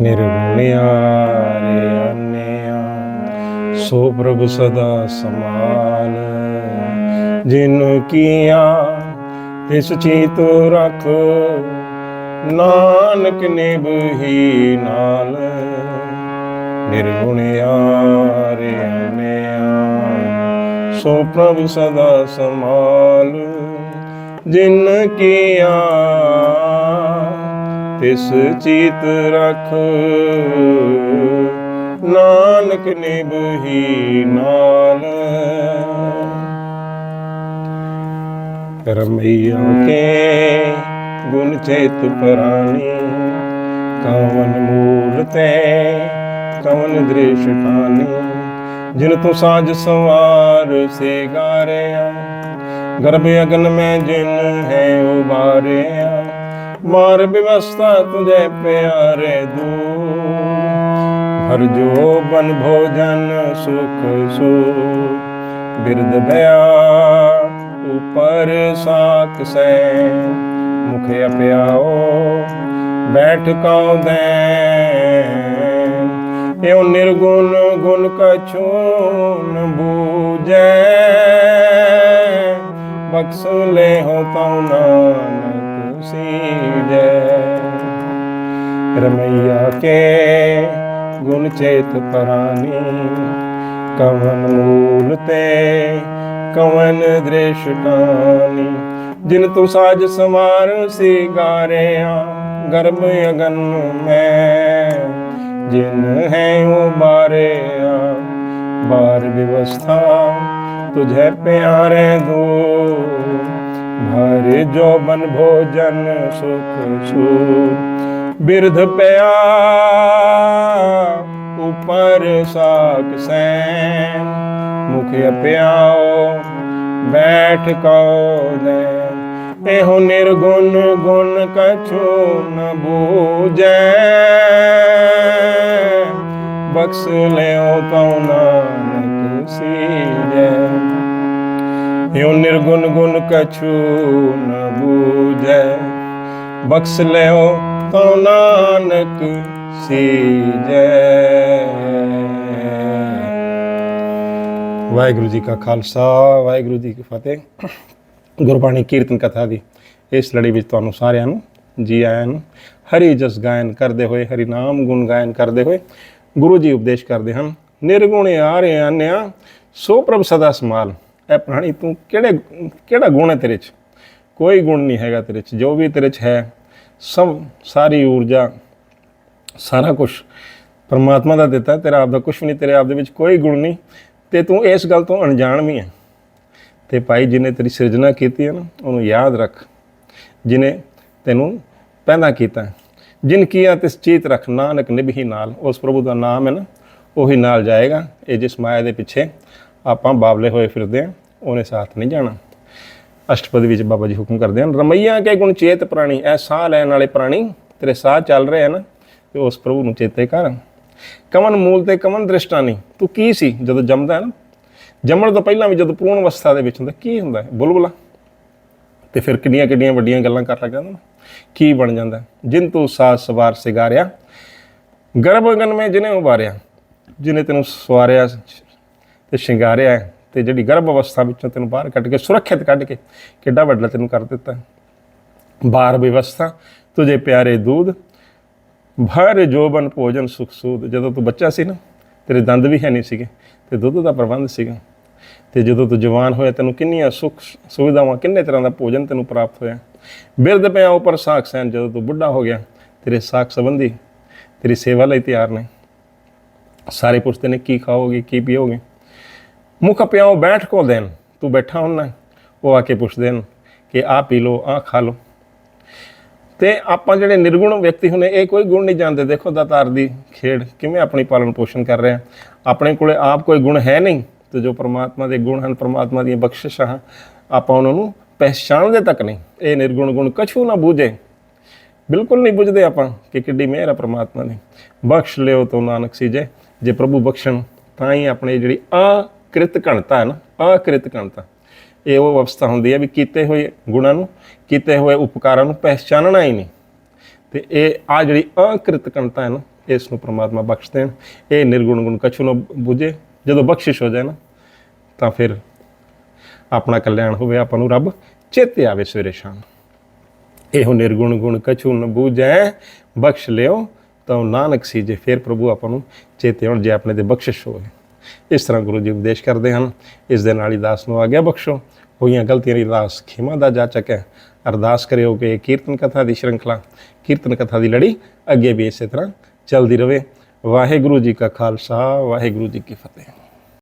ਨਿਰਗੁਣਿਆਰੇ ਅਨਿਆ ਸੋ ਪ੍ਰਭ ਸਦਾ ਸਮਾਲ ਜਿਨ ਕੀਆ, ਤਿਸ ਚੀਤ ਰਖ, ਨਾਨਕ ਨਿਭਹੀ ਨਾਲ। ਨਿਰਗੁਣਿਆਰੇ ਅਨਿਆ ਸੋ ਪ੍ਰਭ ਸਦਾ ਸਮਾਲ ਜਿਨ ਕੀਆ ਤਿਸ ਚੀਤ ਰਖ। ਨਾਨਕ ਨਿਭਹੀ ਨਾਲ। ਰਮਈਆ ਕੇ ਗੁਣ ਚੇਤ ਪ੍ਰਾਣੀ, ਕਵਨ ਮੂਲ ਤੇ ਕਵਨ ਦ੍ਰਿਸ਼ ਠਾਨੀ ਜਿਨ ਤੋ ਸਾਜ ਸਵਾਰ ਸੇ ਗਾਰਿਆ, ਗਰਭ ਅਗਨ ਮੈਂ ਜਿਨ ਹੈ ਉਬਾਰਿਆ। ਮਾਰ ਵਿਵਸਥਾ ਤੁਝੇ ਪਿਆਰੇ ਦੂ। ਹਰ ਜੋ ਬਨ ਭੋਜਨ ਸੁਖ ਸੋ ਬਿਰਦ ਭਇਆ ਉਪਰ ਸਾਖ ਸੈ। ਮੁਖ ਅਪਿਆਓ, ਬੈਠ ਕਉ ਦੇ ਏਉ ਨਿਰਗੁਣ ਗੁਣ ਕਛੂ ਨ ਬੂਜੈ ਬਖਸ਼ ਲੈ ਹੋ ਤਉ ਨਾਨਕ ਸੀਜੈ ਰਮਈਆ ਕੇ ਗੁਣ ਚੇਤ ਪਰਾਨੀ, ਕਵਨ ਮੂਲ ਤੇ ਕਵਨ ਦ੍ਰਿਸ਼ ਟਾਨੀ ਜਿਨ ਤੂੰ ਸਾਜ ਸਮਾਰ ਸੀ ਗਾਰਿਆ, ਗਰਭ ਅਗਨ ਮੈਂ। ਜਿਨ ਹੈ ਉਬਾਰਿਆ ਬਾਰ ਵਿਵਸਥਾ, ਤੁਝੇ ਪਿਆਰੇ ਦੋ ਭਰ ਜੋ ਬਨ ਭੋਜਨ ਸੁਖ ਸੂ ਬਿਰਧ ਪਿਆ, ਉਪਰ ਸਾਖ ਸੈਨ ਮੁਖ ਅਪਿਆਓ ਬੈਠ ਕਉ ਦੇ ਇਹੋ ਨਿਰਗੁਣ ਗੁਣ ਕਛੂ ਨ ਬੂਜੈ ਬਖਸ਼ ਲਿਓ ਤਉ ਨਾਨਕ ਸੀਜੈ। ਇਹੋ ਨਿਰਗੁਣ ਗੁਣ ਕਛੂ ਨ ਬੂਜੈ ਬਖਸ਼ ਲਿਓ ਤਉ ਨਾਨਕ ਸੀਜੈ। ਵਾਹਿਗੁਰੂ ਜੀ ਕਾ ਖਾਲਸਾ, ਵਾਹਿਗੁਰੂ ਜੀ ਕੀ ਫਤਿਹ। ਗੁਰਬਾਣੀ ਕੀਰਤਨ ਕਥਾ ਦੀ ਇਸ ਲੜੀ ਵਿੱਚ ਤੁਹਾਨੂੰ ਸਾਰਿਆਂ ਨੂੰ, ਜੀ ਆਇਆਂ ਨੂੰ ਹਰੀ ਜਸ ਗਾਇਨ ਕਰਦੇ ਹੋਏ, ਹਰੀ ਨਾਮ ਗੁਣ ਗਾਇਨ ਕਰਦੇ ਹੋਏ ਗੁਰੂ ਜੀ ਉਪਦੇਸ਼ ਕਰਦੇ ਹਨ, ਨਿਰਗੁਣ ਆਰੇ ਆਨਿਆ ਸੋ ਪ੍ਰਭ ਸਦਾ ਸਮਾਲ ਇਹ ਪ੍ਰਾਣੀ, ਤੂੰ ਕਿਹੜੇ, ਕਿਹੜਾ ਗੁਣ ਹੈ ਤੇਰੇ 'ਚ? ਕੋਈ ਗੁਣ ਨਹੀਂ ਹੈਗਾ ਤੇਰੇ 'ਚ, ਜੋ ਵੀ ਤੇਰੇ 'ਚ ਹੈ, ਸਭ, ਸਾਰੀ ਊਰਜਾ, ਸਾਰਾ ਕੁਝ ਪਰਮਾਤਮਾ ਦਾ ਦਿੱਤਾ, ਤੇਰਾ ਆਪ ਦਾ ਕੁਝ ਨਹੀਂ, ਤੇਰੇ ਆਪ ਦੇ ਵਿੱਚ ਕੋਈ ਗੁਣ ਨਹੀਂ, ਤੇ ਤੂੰ ਇਸ ਗੱਲ ਤੋਂ ਅਣਜਾਣ ਵੀ ਹੈ। ਤੇ ਭਾਈ ਜਿਹਨੇ ਤੇਰੀ ਸਿਰਜਣਾ ਕੀਤੀ ਹੈ ਨਾ, ਉਹਨੂੰ ਯਾਦ ਰੱਖ ਜਿਹਨੇ ਤੈਨੂੰ ਪੈਦਾ ਕੀਤਾ ਜਿਨ ਕੀਆ ਤਿਸ ਚੀਤ ਰਖ, ਨਾਨਕ ਨਿਭੀ ਨਾਲ, ਉਸ ਪ੍ਰਭੂ ਦਾ ਨਾਮ ਹੈ ਨਾ, ਉਹੀ ਨਾਲ ਜਾਏਗਾ, ਇਹ ਜਿਸ ਮਾਇਆ ਦੇ ਪਿੱਛੇ ਆਪਾਂ ਬਾਬਲੇ ਹੋਏ ਫਿਰਦੇ ਆ, ਉਹਨੇ ਸਾਥ ਨਹੀਂ ਜਾਣਾ। ਅਸ਼ਟਪਦੀ ਵਿੱਚ ਬਾਬਾ ਜੀ ਹੁਕਮ ਕਰਦੇ ਹਨ ਰਮਈਆ ਕੇ ਗੁਣ ਚੇਤ ਪ੍ਰਾਣੀ, ਐ ਸਾਹ ਲੈਣ ਵਾਲੇ ਪ੍ਰਾਣੀ, ਤੇਰੇ ਸਾਹ ਚੱਲ ਰਹੇ ਹਨ ਤੇ ਉਸ ਪ੍ਰਭੂ ਨੂੰ ਚੇਤੇ ਕਰ। ਕਮਨ ਮੂਲ ਤੇ ਕਮਨ ਦ੍ਰਿਸ਼ਟਾ ਨਹੀਂ ਤੂੰ ਕੀ ਸੀ ਜਦੋਂ ਜੰਮਦਾ ਨਾ? ਜੰਮਣ ਤੋਂ ਪਹਿਲਾਂ ਵੀ ਜਦੋਂ ਪੂਰਨ ਅਵਸਥਾ ਦੇ ਵਿੱਚ ਹੁੰਦਾ, ਕੀ ਹੁੰਦਾ ਬੁਲਬੁਲਾ। ਤੇ ਫਿਰ ਕਿੰਨੀਆਂ ਕਿੰਨੀਆਂ ਵੱਡੀਆਂ ਗੱਲਾਂ ਕਰ ਲੱਗ ਜਾਂਦਾ ਨਾ ਕੀ ਬਣ ਜਾਂਦਾ ਜਿਨ ਤੂੰ ਸਾਜ ਸਵਾਰ ਸਿਗਾਰਿਆ, ਗਰਭ ਅਗਨ ਮੈਂ ਜਿਹਨੇ ਉਬਾਰਿਆ ਜਿਹਨੇ ਤੈਨੂੰ ਸਵਾਰਿਆ ਤੇ ਸ਼ਿੰਗਾਰਿਆ ਤੇ ਜਿਹੜੀ ਗਰਭ ਅਵਸਥਾ ਵਿੱਚੋਂ ਤੈਨੂੰ ਬਾਹਰ ਕੱਢ ਕੇ, ਸੁਰੱਖਿਅਤ ਕੱਢ ਕੇ ਕਿੱਡਾ ਵੱਡਾ ਤੈਨੂੰ ਕਰ ਦਿੱਤਾ ਬਾਰ ਵਿਵਸਥਾ, ਤੁਝੇ ਪਿਆਰੇ ਦੂਧ, ਭਰ ਜੋਬਨ ਭੋਜਨ ਸੁਖ ਸੂਦ। ਜਦੋਂ ਤੂੰ ਬੱਚਾ ਸੀ ਨਾ, ਤੇਰੇ ਦੰਦ ਵੀ ਹੈ ਨਹੀਂ ਸੀਗੇ, ਤੇ ਦੁੱਧ ਦਾ ਪ੍ਰਬੰਧ ਸੀਗਾ। ਤੇ ਜਦੋਂ ਤੂੰ ਜਵਾਨ ਹੋਇਆ, ਤੈਨੂੰ ਕਿੰਨੀਆਂ ਸੁੱਖ ਸੁਵਿਧਾਵਾਂ, ਕਿੰਨੇ ਤਰ੍ਹਾਂ ਦਾ ਭੋਜਨ ਤੈਨੂੰ ਪ੍ਰਾਪਤ ਹੋਇਆ। ਬਿਰਧ ਪਿਆ ਉੱਪਰ ਸਾਖ ਸੈਨ ਜਦੋਂ ਤੂੰ ਬੁੱਢਾ ਹੋ ਗਿਆ, ਤੇਰੇ ਸਾਖ ਸੰਬੰਧੀ ਤੇਰੀ ਸੇਵਾ ਲਈ ਤਿਆਰ ਨੇ। ਸਾਰੇ ਪੁੱਛਦੇ ਨੇ, ਕੀ ਖਾਓਗੇ, ਕੀ ਪੀਓਗੇ? ਮੁਖ ਪਿਆਓ ਬੈਠ ਕੋ ਦੇਣ ਤੂੰ ਬੈਠਾ ਹੁੰਨਾ ਉਹ ਆ ਕੇ ਪੁੱਛਦੇ ਨੇ ਕਿ ਆ ਪੀ ਲੋ ਆ ਖਾ ਲੋ ਤੇ ਆਪਾਂ ਜਿਹੜੇ ਨਿਰਗੁਣ ਵਿਅਕਤੀ ਹੁੰਦੇ, ਇਹ ਕੋਈ ਗੁਣ ਨਹੀਂ ਜਾਣਦੇ। ਦੇਖੋ ਦਾਤਾਰ ਦੀ ਖੇਡ ਕਿਵੇਂ ਆਪਣੀ ਪਾਲਣ ਪੋਸ਼ਣ ਕਰ ਰਿਹਾ। ਆਪਣੇ ਕੋਲੇ ਆਪ ਕੋਈ ਗੁਣ ਹੈ ਨਹੀਂ, ਤੇ ਜੋ ਪ੍ਰਮਾਤਮਾ ਦੇ ਗੁਣ ਹਨ, ਪ੍ਰਮਾਤਮਾ ਦੀਆਂ ਬਖਸ਼ਿਸ਼ਾਂ ਆਪਾਂ ਉਹਨਾਂ ਨੂੰ ਪਹਿਚਾਣਦੇ ਤੱਕ ਨਹੀਂ। ਇਹ ਨਿਰਗੁਣ ਗੁਣ ਕਛੂ ਨਾ ਬੂਝੇ। ਬਿਲਕੁਲ ਨਹੀਂ ਬੁਝਦੇ ਆਪਾਂ ਕਿ ਕਿੱਡੀ ਮਿਹਰ ਹੈ ਪ੍ਰਮਾਤਮਾ ਦੀ। ਬਖਸ਼ ਲਿਓ ਤੋ ਨਾਨਕ ਸੀਜੇ। ਜੇ ਪ੍ਰਭੂ ਬਖਸ਼ਣ, ਤਾਂ ਹੀ ਆਪਣੇ ਜਿਹੜੀ ਆ ਕ੍ਰਿਤ ਘਣਤਾ ਹੈ ਨਾ ਆਕ੍ਰਿਤ ਘਣਤਾ ਇਹ ਉਹ ਅਵਸਥਾ ਹੁੰਦੀ ਹੈ ਵੀ ਕੀਤੇ ਹੋਏ ਗੁਣਾਂ ਨੂੰ, ਕੀਤੇ ਹੋਏ ਉਪਕਾਰਾਂ ਨੂੰ ਪਹਿਚਾਨਣਾ ਹੀ ਨਹੀਂ। ਤੇ ਇਹ ਆ ਜਿਹੜੀ ਅਕ੍ਰਿਤ ਘਣਤਾ ਹੈ ਨਾ, ਇਸ ਨੂੰ ਪ੍ਰਮਾਤਮਾ ਬਖਸ਼ ਦੇਣ ਇਹ ਨਿਰਗੁਣ ਗੁਣ ਕਛੂ ਨੂੰ ਬੁਝੇ। ਜਦੋਂ ਬਖਸ਼ਿਸ਼ ਹੋ ਜਾਏ ਨਾ, ਤਾਂ ਫਿਰ ਆਪਣਾ ਕਲਿਆਣ ਹੋਵੇ, ਆਪਾਂ ਨੂੰ ਰੱਬ ਚੇਤੇ ਆਵੇ ਸਵੇਰੇ ਸ਼ਾਮ। ਇਹੋ ਨਿਰਗੁਣ ਗੁਣ ਕਛੂ ਨ ਬੂਝੈ, ਬਖਸ਼ ਲਿਓ, ਤਾਂ ਨਾਨਕ ਸੀ ਜੇ ਫਿਰ ਪ੍ਰਭੂ ਆਪਾਂ ਨੂੰ ਚੇਤੇ ਆਉਣ, ਜੇ ਆਪਣੇ ਤੇ ਬਖਸ਼ਿਸ਼ ਹੋਵੇ। ਇਸ ਤਰ੍ਹਾਂ ਗੁਰੂ ਜੀ ਉਪਦੇਸ਼ ਕਰਦੇ ਹਨ। ਇਸ ਦੇ ਨਾਲ ਹੀ ਦਾਸ ਨੂੰ ਆਗਿਆ ਬਖਸ਼ੋ। ਹੋਈਆਂ ਗਲਤੀਆਂ ਦੀ ਦਾਸ ਖਿਮਾ ਦਾ ਜਾਚਕ ਹੈ। ਅਰਦਾਸ ਕਰਿਓ ਕਿ ਕੀਰਤਨ ਕਥਾ ਦੀ ਸ਼੍ਰੰਖਲਾ, ਕੀਰਤਨ ਕਥਾ ਦੀ ਲੜੀ ਅੱਗੇ ਵੀ ਇਸੇ ਤਰ੍ਹਾਂ ਚੱਲਦੀ ਰਹੇ ਵਾਹਿਗੁਰੂ ਜੀ ਕਾ ਖਾਲਸਾ, ਵਾਹਿਗੁਰੂ ਜੀ ਕੀ ਫਤਿਹ।